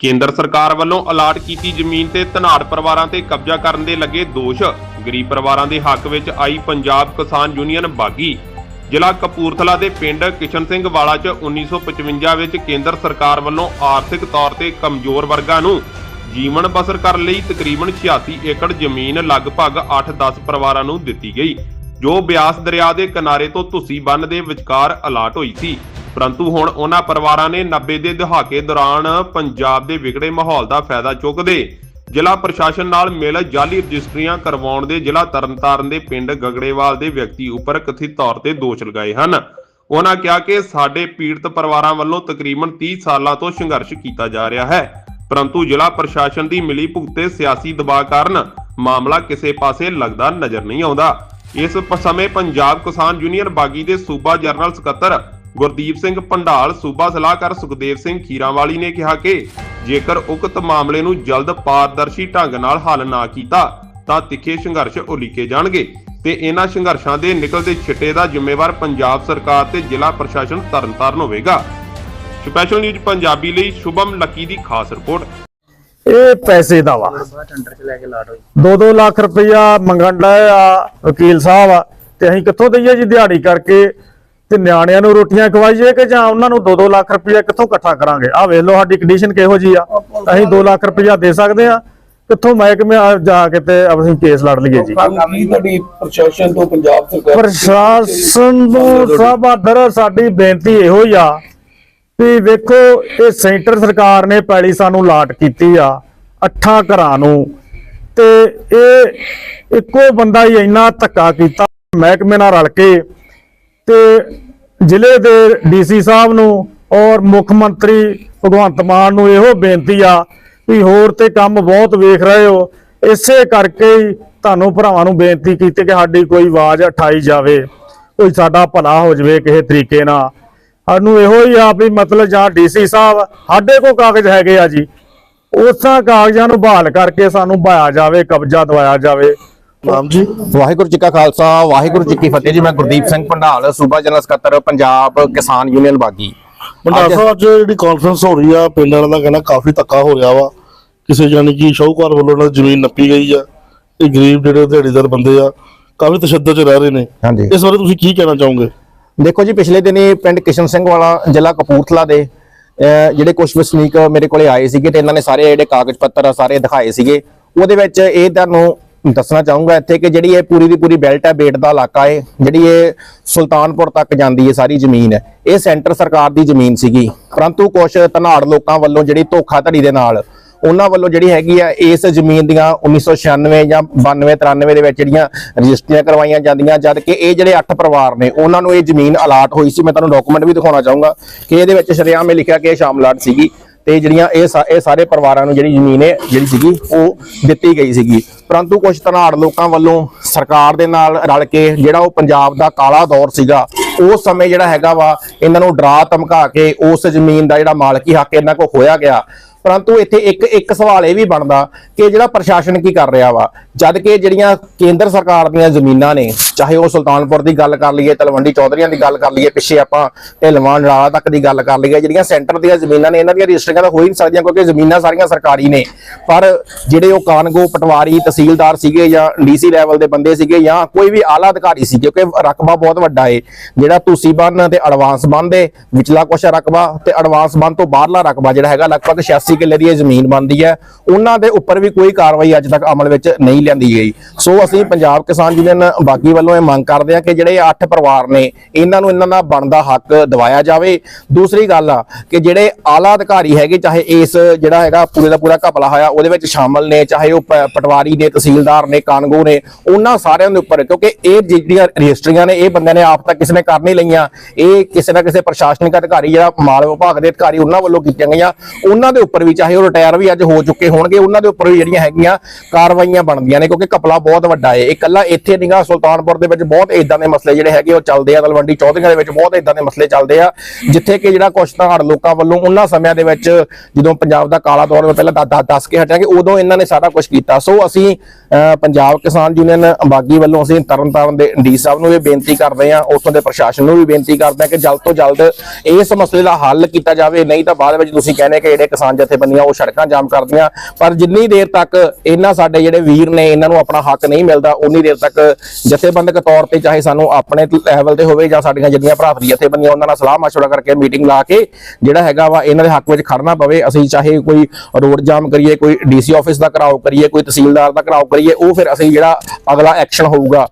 ਕੇਂਦਰ ਸਰਕਾਰ ਵੱਲੋਂ ਅਲਾਟ ਕੀਤੀ ਜ਼ਮੀਨ ਤੇ ਧਨਾੜ ਪਰਿਵਾਰਾਂ ਤੇ ਕਬਜ਼ਾ ਕਰਨ ਦੇ ਲੱਗੇ ਦੋਸ਼। ਗਰੀਬ ਪਰਿਵਾਰਾਂ ਦੇ ਹੱਕ ਵਿੱਚ ਆਈ ਪੰਜਾਬ ਕਿਸਾਨ ਯੂਨੀਅਨ ਬਾਗੀ। ਜ਼ਿਲ੍ਹਾ ਕਪੂਰਥਲਾ ਦੇ ਪਿੰਡ ਕਿਸ਼ਨ ਸਿੰਘ ਵਾਲਾ 'ਚ 1955 ਵਿੱਚ ਕੇਂਦਰ ਸਰਕਾਰ ਵੱਲੋਂ ਆਰਥਿਕ ਤੌਰ ਤੇ ਕਮਜ਼ੋਰ ਵਰਗਾਂ ਨੂੰ ਜੀਵਨ ਬਸਰ ਕਰਨ ਲਈ ਤਕਰੀਬਨ 86 ਏਕੜ ਜ਼ਮੀਨ ਲਗਭਗ 8-10 ਪਰਿਵਾਰਾਂ ਨੂੰ ਦਿੱਤੀ ਗਈ। ਜੋ ਬਿਆਸ ਦਰਿਆ ਦੇ ਕਿਨਾਰੇ ਤੋਂ ਧੁੱਸੀ ਬੰਨ ਦੇ ਵਿਚਕਾਰ ਅਲਾਟ ਹੋਈ ਸੀ। ਪਰੰਤੂ ਹੁਣ ਉਹਨਾਂ ਪਰਿਵਾਰਾਂ ਨੇ 90 ਦੇ ਦਹਾਕੇ ਦੌਰਾਨ ਪੰਜਾਬ ਦੇ ਵਿਗੜੇ ਮਾਹੌਲ ਦਾ ਫਾਇਦਾ ਚੁੱਕਦੇ ਜ਼ਿਲ੍ਹਾ ਪ੍ਰਸ਼ਾਸਨ ਨਾਲ ਮਿਲ ਜਾਲੀ ਰਜਿਸਟਰੀਆਂ ਕਰਵਾਉਣ ਦੇ ਜ਼ਿਲ੍ਹਾ ਤਰਨਤਾਰਨ ਦੇ ਪਿੰਡ ਗਗੜੇਵਾਲ ਦੇ ਵਿਅਕਤੀ ਉੱਪਰ ਕਥਿਤ ਤੌਰ ਤੇ ਦੋਸ਼ ਲਗਾਏ ਹਨ। ਉਹਨਾਂ ਕਿਹਾ ਕਿ ਸਾਡੇ ਪੀੜਤ ਪਰਿਵਾਰਾਂ ਵੱਲੋਂ ਤਕਰੀਬਨ 30 ਸਾਲਾਂ ਤੋਂ ਸੰਘਰਸ਼ ਕੀਤਾ ਜਾ ਰਿਹਾ ਹੈ। ਪਰੰਤੂ ਜ਼ਿਲ੍ਹਾ ਪ੍ਰਸ਼ਾਸਨ ਦੀ ਮਿਲੀ ਭੁਗਤੇ ਸਿਆਸੀ ਦਬਾਅ ਕਾਰਨ ਮਾਮਲਾ ਕਿਸੇ ਪਾਸੇ ਲੱਗਦਾ ਨਜ਼ਰ ਨਹੀਂ ਆਉਂਦਾ। ਇਸ ਸਮੇਂ ਪੰਜਾਬ ਕਿਸਾਨ ਯੂਨੀਅਨ ਬਾਗੀ ਦੇ ਸੂਬਾ ਜਨਰਲ ਸਕੱਤਰ ਗੁਰਦੀਪ ਸਿੰਘ ਪੰਡਾਲ, ਸੂਬਾ ਸਲਾਹਕਾਰ ਸੁਖਦੇਵ ਸਿੰਘ ਖੀਰਾਵਾਲੀ ਨੇ ਕਿਹਾ ਕਿ ਜੇਕਰ ਉਕਤ ਮਾਮਲੇ ਨੂੰ ਜਲਦ ਪਾਰਦਰਸ਼ੀ ਢੰਗ ਨਾਲ ਹੱਲ ਨਾ ਕੀਤਾ, ਤਾਂ ਤਿੱਖੇ ਸੰਘਰਸ਼ ਉਲੀਕੇ ਜਾਣਗੇ ਤੇ ਇਹਨਾਂ ਸੰਘਰਸ਼ਾਂ ਦੇ ਨਿਕਲਦੇ ਛਿੱਟੇ ਦਾ ਜ਼ਿੰਮੇਵਾਰ ਪੰਜਾਬ ਸਰਕਾਰ ਤੇ ਜ਼ਿਲ੍ਹਾ ਪ੍ਰਸ਼ਾਸਨ ਤਰਨਤਾਰਨ ਹੋਵੇਗਾ। ਸਪੈਸ਼ਲ ਨਿਊਜ਼ ਪੰਜਾਬੀ ਲਈ ਸ਼ੁਭਮ ਲੱਕੀ ਦੀ ਖਾਸ ਰਿਪੋਰਟ। ਇਹ ਪੈਸੇ ਦਾ ਵਾ। ਟੈਂਡਰ ਚ ਲੈ ਕੇ ਲਾਟ ਹੋਈ 2-2 ਲੱਖ ਰੁਪਇਆ ਮੰਗਣ ਦਾ ਆ ਵਕੀਲ ਸਾਹਿਬ ਆ। ਤੇ ਅਸੀਂ ਕਿੱਥੋਂ ਦਈਏ ਜੀ ਦਿਹਾੜੀ ਕਰਕੇ? ਤੇ ਨਿਆਣਿਆਂ ਨੂੰ ਰੋਟੀਆਂ ਖਵਾਈਏ ਕਿ ਜਾਂ ਉਹਨਾਂ ਨੂੰ 2-2 ਲੱਖ ਰੁਪਇਆ ਕਿੱਥੋਂ ਇਕੱਠਾ ਕਰਾਂਗੇ? ਆ ਵੇਖ ਲਓ ਸਾਡੀ ਕੰਡੀਸ਼ਨ ਕਿਹੋ ਜੀ ਆ। ਅਸੀਂ 2 ਲੱਖ ਰੁਪਇਆ ਦੇ ਸਕਦੇ ਆ ਕਿੱਥੋਂ ਮਹਿਕਮੇ ਜਾ ਕੇ ਤੇ ਅਸੀਂ ਕੇਸ ਲੜ ਲਈਏ ਜੀ। ਕੀ ਤੁਹਾਡੀ ਪ੍ਰਸ਼ਾਸਨ ਤੋਂ ਪੰਜਾਬ ਸਰਕਾਰ ਪ੍ਰਸ਼ਾਸਨ ਨੂੰ ਸਭ ਆਦਰ ਸਾਡੀ ਬੇਨਤੀ ਇਹੋ ਹੀ ਆ ਵੀ ਵੇਖੋ, ਇਹ ਸੈਂਟਰ ਸਰਕਾਰ ਨੇ ਪੈਲੀ ਸਾਨੂੰ ਲਾਟ ਕੀਤੀ ਆ, ਅੱਠਾਂ ਘਰਾਂ ਨੂੰ। ਤੇ ਇਹ ਇੱਕੋ ਬੰਦਾ ਹੀ ਇੰਨਾ ਧੱਕਾ ਕੀਤਾ, ਮਹਿਕਮੇ ਨਾਲ ਰਲ ਕੇ। ਤੇ ਜ਼ਿਲ੍ਹੇ ਦੇ ਡੀਸੀ ਸਾਹਿਬ ਨੂੰ ਔਰ ਮੁੱਖ ਮੰਤਰੀ ਭਗਵੰਤ ਮਾਨ ਨੂੰ ਇਹੋ ਬੇਨਤੀ ਆ ਵੀ ਹੋਰ ਤੇ ਕੰਮ ਬਹੁਤ ਵੇਖ ਰਹੇ ਹੋ। ਇਸੇ ਕਰਕੇ ਹੀ ਤੁਹਾਨੂੰ ਭਰਾਵਾਂ ਨੂੰ ਬੇਨਤੀ ਕੀਤੀ ਕਿ ਸਾਡੀ ਕੋਈ ਆਵਾਜ਼ ਉਠਾਈ ਜਾਵੇ, ਕੋਈ ਸਾਡਾ ਭਲਾ ਹੋ ਜਾਵੇ ਕਿਸੇ ਤਰੀਕੇ ਨਾਲ। ਸਾਨੂੰ ਇਹੋ ਹੀ ਆ ਵੀ ਮਤਲਬ ਜਾਂ ਡੀਸੀ ਸਾਹਿਬ ਸਾਡੇ ਕੋਲ ਕਾਗਜ਼ ਹੈਗੇ ਆ ਜੀ। ਉਸਾਂ ਕਾਗਜ਼ਾਂ ਨੂੰ ਬਹਾਲ ਕਰਕੇ ਸਾਨੂੰ ਭਾਇਆ ਜਾਵੇ ਕਬਜ਼ਾ ਦਵਾਇਆ ਜਾਵੇ। ਨਾਮ ਜੀ? ਵਾਹਿਗੁਰੂ ਜੀ ਕਾ ਖਾਲਸਾ ਵਾਹਿਗੁਰੂ ਜੀ ਕੀ ਫਤਿਹ ਜੀ। ਮੈਂ ਗੁਰਦੀਪ ਸਿੰਘ ਭੰਡਾਲ ਸੂਬਾ ਜਨਰਲ ਸਕੱਤਰ ਪੰਜਾਬ ਕਿਸਾਨ ਯੂਨੀਅਨ ਬਾਗੀ। ਬੰਡਾ ਸਾਹਿਬ ਅੱਜ ਜਿਹੜੀ ਕਾਨਫਰੰਸ ਹੋ ਰਹੀ ਆ ਪਿੰਡ ਦਾ ਕਹਿੰਦਾ ਕਾਫੀ ਧੱਕਾ ਹੋ ਰਿਹਾ ਵਾ। ਕਿਸੇ ਜਾਨੀ ਕਿ ਸ਼ਾਹੂਕਾਰ ਵੱਲੋਂ ਦੀ ਜ਼ਮੀਨ ਨੱਪੀ ਗਈ ਆ। ਇਹ ਗਰੀਬ ਜਿਹੜੇ ਦਿਹਾੜੀਦਾਰ ਬੰਦੇ ਆ ਕਾਫੀ ਤਸ਼ੱਦਦ ਚ ਰਹਿ ਰਹੇ ਨੇ। ਇਸ ਬਾਰੇ ਤੁਸੀਂ ਕੀ ਕਹਿਣਾ ਚਾਹੋਗੇ? ਦੇਖੋ ਜੀ, ਪਿਛਲੇ ਦਿਨੀ ਪਿੰਡ ਕਿਸ਼ਨ ਸਿੰਘ ਵਾਲਾ ਜ਼ਿਲ੍ਹਾ ਕਪੂਰਥਲਾ ਦੇ ਜਿਹੜੇ ਕੁਝ ਵਸਨੀਕ ਮੇਰੇ ਕੋਲੇ ਆਏ ਸੀਗੇ ਤੇ ਇਹਨਾਂ ਨੇ ਸਾਰੇ ਜਿਹੜੇ ਕਾਗਜ਼ ਪੱਤਰ ਆ, ਸਾਰੇ ਦਿਖਾਏ ਸੀਗੇ। ਉਹਦੇ ਵਿੱਚ ਇਹ ਤੁਹਾਨੂੰ ਦੱਸਣਾ ਚਾਹੂੰਗਾ ਇੱਥੇ ਕਿ ਜਿਹੜੀ ਇਹ ਪੂਰੀ ਦੀ ਪੂਰੀ ਬੈਲਟ ਹੈ ਬੇਟ ਦਾ ਇਲਾਕਾ ਹੈ ਜਿਹੜੀ ਇਹ ਸੁਲਤਾਨਪੁਰ ਤੱਕ ਜਾਂਦੀ ਹੈ ਸਾਰੀ ਜ਼ਮੀਨ ਇਹ ਸੈਂਟਰ ਸਰਕਾਰ ਦੀ ਜ਼ਮੀਨ ਸੀਗੀ। ਪਰੰਤੂ ਕੁਝ ਧਨਾੜ ਲੋਕਾਂ ਵੱਲੋਂ ਜਿਹੜੀ ਧੋਖਾਧੜੀ ਦੇ ਨਾਲ ਉਹਨਾਂ ਵੱਲੋਂ ਜਿਹੜੀ ਹੈਗੀ ਆ ਇਸ ਜ਼ਮੀਨ ਦੀਆਂ 1996 ਜਾਂ 92 93 ਦੇ ਵਿੱਚ ਜਿਹੜੀਆਂ ਰਜਿਸਟਰੀਆਂ ਕਰਵਾਈਆਂ ਜਾਂਦੀਆਂ ਜਦ ਕਿ ਇਹ ਜਿਹੜੇ 8 ਪਰਿਵਾਰ ਨੇ, ਉਹਨਾਂ ਨੂੰ ਇਹ ਜ਼ਮੀਨ ਅਲਾਟ ਹੋਈ ਸੀ। ਮੈਂ ਤੁਹਾਨੂੰ ਡਾਕੂਮੈਂਟ ਵੀ ਦਿਖਾਉਣਾ ਚਾਹੂੰਗਾ ਕਿ ਇਹਦੇ ਵਿੱਚ ਸ਼ਰੇਆਮ ਇਹ ਲਿਖਿਆ ਕਿ ਇਹ ਸ਼ਾਮਲਾਟ ਸੀਗੀ ਤੇ ਜਿਹੜੀਆਂ ਇਹ ਇਹ ਸਾਰੇ ਪਰਿਵਾਰਾਂ ਨੂੰ ਜਿਹੜੀ ਜ਼ਮੀਨ ਹੈ ਜਿਹੜੀ ਸੀਗੀ, ਉਹ ਦਿੱਤੀ ਗਈ ਸੀਗੀ। ਪਰੰਤੂ ਕੁਝ ਧਨਾੜ ਲੋਕਾਂ ਵੱਲੋਂ ਸਰਕਾਰ ਦੇ ਨਾਲ ਰਲ ਕੇ ਜਿਹੜਾ ਉਹ ਪੰਜਾਬ ਦਾ ਕਾਲਾ ਦੌਰ ਸੀਗਾ, ਉਸ ਸਮੇਂ ਜਿਹੜਾ ਹੈਗਾ ਵਾ, ਇਹਨਾਂ ਨੂੰ ਡਰਾ ਧਮਕਾ ਕੇ ਉਸ ਜ਼ਮੀਨ ਦਾ ਜਿਹੜਾ ਮਾਲਕੀ ਹੱਕ ਇਹਨਾਂ ਕੋਲ ਖੋਇਆ ਗਿਆ। ਪਰੰਤੂ ਇੱਥੇ ਇੱਕ ਇੱਕ ਸਵਾਲ ਇਹ ਵੀ ਬਣਦਾ ਕਿ ਜਿਹੜਾ ਪ੍ਰਸ਼ਾਸਨ ਕੀ ਕਰ ਰਿਹਾ ਵਾ? ਜਦ ਕਿ ਜਿਹੜੀਆਂ ਕੇਂਦਰ ਸਰਕਾਰ ਦੀਆਂ ਜ਼ਮੀਨਾਂ ਨੇ, ਚਾਹੇ ਉਹ ਸੁਲਤਾਨਪੁਰ ਦੀ ਗੱਲ ਕਰ ਲਈਏ, ਤਲਵੰਡੀ ਚੌਧਰੀਆਂ ਦੀ ਗੱਲ ਕਰ ਲਈਏ, ਪਿੱਛੇ ਆਪਾਂ ਢਿਲਵਾਂ ਨਾਲਾ ਤੱਕ ਦੀ ਗੱਲ ਕਰ ਲਈਏ, ਜਿਹੜੀਆਂ ਸੈਂਟਰ ਦੀਆਂ ਜ਼ਮੀਨਾਂ ਨੇ, ਇਹਨਾਂ ਦੀਆਂ ਰਜਿਸਟਰੀਆਂ ਤਾਂ ਹੋ ਹੀ ਨਹੀਂ ਸਕਦੀਆਂ ਕਿਉਂਕਿ ਜ਼ਮੀਨਾਂ ਸਾਰੀਆਂ ਸਰਕਾਰੀ ਨੇ। ਪਰ ਜਿਹੜੇ ਉਹ ਕਾਨਗੋ ਪਟਵਾਰੀ ਤਹਿਸੀਲਦਾਰ ਸੀਗੇ ਜਾਂ ਡੀਸੀ ਲੈਵਲ ਦੇ ਬੰਦੇ ਸੀਗੇ ਜਾਂ ਕੋਈ ਵੀ ਆਲਾ ਅਧਿਕਾਰੀ ਸੀ, ਕਿਉਂਕਿ ਰਕਬਾ ਬਹੁਤ ਵੱਡਾ ਏ, ਜਿਹੜਾ ਤੁਸੀਂ ਬੰਨ ਤੇ ਐਡਵਾਂਸ ਬੰਨ ਦੇ, ਵਿਚਲਾ ਕੁਛ ਰਕਬਾ ਤੇ ਐਡਵਾਂਸ ਬੰਨ ਤੋਂ ਬਾਹਰਲਾ ਰਕਬਾ ਜਿਹੜਾ ਹੈਗਾ, ਲਗਭਗ 86 ਕਿੱਲੇ ਦੀ ਇਹ ਜ਼ਮੀਨ ਬਣਦੀ ਹੈ, ਉਹਨਾਂ ਦੇ ਉੱਪਰ ਵੀ ਕੋਈ ਕਾਰਵਾਈ ਅੱਜ ਤੱਕ ਅਮਲ ਵਿੱਚ ਨਹੀਂ ਲਿਆਂਦੀ ਗਈ। ਸੋ ਅਸੀਂ ਪੰਜਾਬ ਕਿਸਾਨ ਯੂਨੀਅਨ ਬਾਗੀ ਵੱਲੋਂ ਇਹ ਮੰਗ ਕਰਦੇ ਹਾਂ ਕਿ ਜਿਹੜੇ 8 ਪਰਿਵਾਰ ਨੇ, ਇਹਨਾਂ ਨੂੰ ਇਹਨਾਂ ਦਾ ਬਣਦਾ ਹੱਕ ਦਿਵਾਇਆ ਜਾਵੇ। ਦੂਸਰੀ ਗੱਲ ਆ ਕਿ ਜਿਹੜੇ ਆਲਾ ਅਧਿਕਾਰੀ ਹੈਗੇ, ਚਾਹੇ ਇਸ ਜਿਹੜਾ ਹੈਗਾ ਪੂਰੇ ਦਾ ਪੂਰਾ ਘਪਲਾ ਹੋਇਆ, ਉਹਦੇ ਵਿੱਚ ਸ਼ਾਮਲ ਨੇ, ਚਾਹੇ ਉਹ ਪਟਵਾਰੀ ਨੇ, ਤਹਿਸੀਲਦਾਰ ਨੇ, ਕਾਨਗੋ ਨੇ, ਉਹਨਾਂ ਸਾਰਿਆਂ ਦੇ ਉੱਪਰ, ਕਿਉਂਕਿ ਇਹ ਜਿਹੜੀਆਂ ਰਜਿਸਟਰੀਆਂ ਨੇ, ਇਹ ਬੰਦਿਆਂ ਨੇ ਆਪ ਤਾਂ ਕਿਸੇ ਨੇ ਕਰ ਨਹੀਂ ਲਈਆਂ। ਇਹ ਕਿਸੇ ਨਾ ਕਿਸੇ ਪ੍ਰਸ਼ਾਸਨਿਕ ਅਧਿਕਾਰੀ, ਜਿਹੜਾ ਮਾਲ ਵਿਭਾਗ ਦੇ ਅਧਿਕਾਰੀ, ਉਹਨਾਂ ਵੱਲੋਂ ਕੀਤੀਆਂ ਗਈਆਂ। ਉਹਨਾਂ ਦੇ ਉੱਪਰ ਉੱਪਰ ਵੀ ਚਾਹੇ ਉਹ ਰਿਟਾਇਰ ਵੀ ਅੱਜ ਹੋ ਚੁੱਕੇ ਹੋਣਗੇ ਉਹਨਾਂ ਦੇ ਉੱਪਰ ਵੀ ਜਿਹੜੀਆਂ ਹੈਗੀਆਂ ਕਾਰਵਾਈਆਂ ਬਣਦੀਆਂ ਨੇ ਕਿਉਂਕਿ ਕਪਲਾ ਬਹੁਤ ਵੱਡਾ ਹੈ ਇਹ ਇਕੱਲਾ ਇੱਥੇ ਨਿਗਾ ਸੁਲਤਾਨਪੁਰ ਦੇ ਵਿੱਚ ਬਹੁਤ ਇਦਾਂ ਦੇ ਮਸਲੇ ਜਿਹੜੇ ਹੈਗੇ ਉਹ ਚੱਲਦੇ ਆ। ਤਲਵੰਡੀ ਚੌਧਰੀਆਂ ਦੇ ਵਿੱਚ ਬਹੁਤ ਇਦਾਂ ਦੇ ਮਸਲੇ ਚੱਲਦੇ ਆ ਜਿੱਥੇ ਕਿ ਜਿਹੜਾ ਕੁਛ ਧਾੜ ਲੋਕਾਂ ਵੱਲੋਂ ਉਹਨਾਂ ਸਮਿਆਂ ਦੇ ਵਿੱਚ ਜਦੋਂ ਪੰਜਾਬ ਦਾ ਕਾਲਾ ਦੌਰ ਮੈਂ ਪਹਿਲਾਂ ਦੱਸ ਕੇ ਹਟਿਆ ਕਿ ਉਦੋਂ ਇਹਨਾਂ ਨੇ ਸਾਰਾ ਕੁਝ ਕੀਤਾ। ਸੋ ਅਸੀਂ ਅਹ, ਪੰਜਾਬ ਕਿਸਾਨ ਯੂਨੀਅਨ ਬਾਗੀ ਵੱਲੋਂ ਅਸੀਂ ਤਰਨਤਾਰਨ ਦੇ ਡੀ ਸਾਹਿਬ ਨੂੰ ਇਹ ਬੇਨਤੀ ਕਰਦੇ ਹਾਂ ਉੱਥੋਂ ਦੇ ਪ੍ਰਸ਼ਾਸਨ ਨੂੰ ਵੀ ਬੇਨਤੀ ਕਰਦੇ ਹਾਂ ਕਿ ਜਲਦ ਤੋਂ ਜਲਦ ਇਸ ਮਸਲੇ ਦਾ ਹੱਲ ਕੀਤਾ ਜਾਵੇ। ਨਹੀਂ ਤਾਂ ਬਾਅਦ ਵਿੱਚ ਤੁਸੀਂ ਕਹਿੰਦੇ ਕਿ ਜਿਹੜੇ ਕਿਸਾਨ ਜਥੇ ਜਥੇਬੰਦੀਆਂ ਉਹ ਸੜਕਾਂ ਜਾਮ ਕਰਦੀਆਂ। ਪਰ ਜਿੰਨੀ ਦੇਰ ਤੱਕ ਇਹਨਾਂ ਸਾਡੇ ਜਿਹੜੇ ਵੀਰ ਨੇ, ਇਹਨਾਂ ਨੂੰ ਆਪਣਾ ਹੱਕ ਨਹੀਂ ਮਿਲਦਾ ਉਨੀ ਦੇਰ ਤੱਕ ਜਥੇਬੰਦਕ ਤੌਰ ਤੇ ਚਾਹੇ ਸਾਨੂੰ ਆਪਣੇ ਲੈਵਲ ਤੇ ਹੋਵੇ ਜਾਂ ਸਾਡੀਆਂ ਜਿੰਨੀਆਂ ਭਰਾਤਰੀ ਜਥੇਬੰਦੀਆਂ, ਉਹਨਾਂ ਨਾਲ ਸਲਾਹ ਮਸ਼ਵਰਾ ਕਰਕੇ ਮੀਟਿੰਗ ਲਾ ਕੇ ਜਿਹੜਾ ਹੈਗਾ ਵਾ, ਇਹਨਾਂ ਦੇ ਹੱਕ ਵਿੱਚ ਖੜਨਾ ਪਵੇ। ਅਸੀਂ ਚਾਹੇ ਕੋਈ ਰੋਡ ਜਾਮ ਕਰੀਏ, ਕੋਈ ਡੀਸੀ ਆਫਿਸ ਦਾ ਘਰਾਓ ਕਰੀਏ, ਕੋਈ ਤਹਿਸੀਲਦਾਰ ਦਾ ਘਰਾਓ ਕਰੀਏ, ਉਹ ਫਿਰ ਅਸੀਂ ਜਿਹੜਾ ਅਗਲਾ ਐਕਸ਼ਨ ਹੋਊਗਾ।